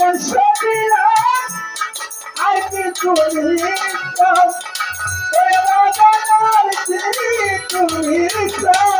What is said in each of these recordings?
can show me love. I can do it himself. I don't know it, it's to.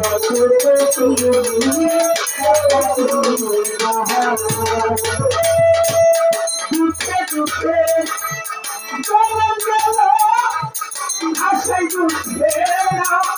I say you, yeah.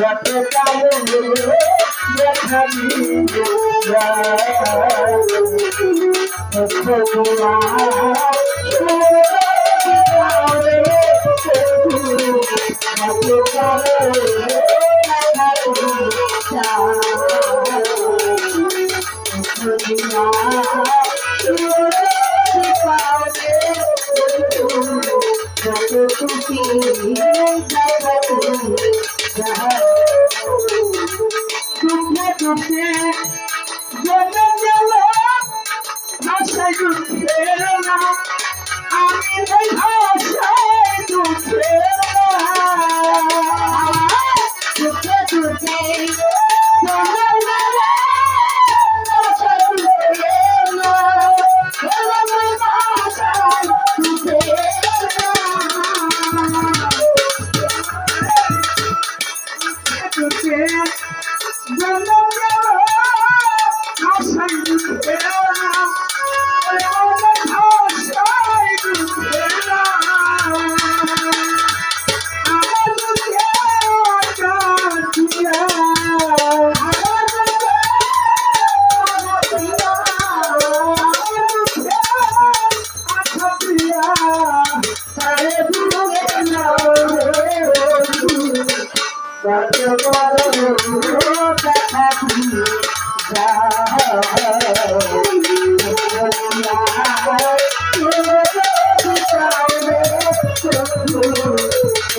যত কালে দেখা দুঃখে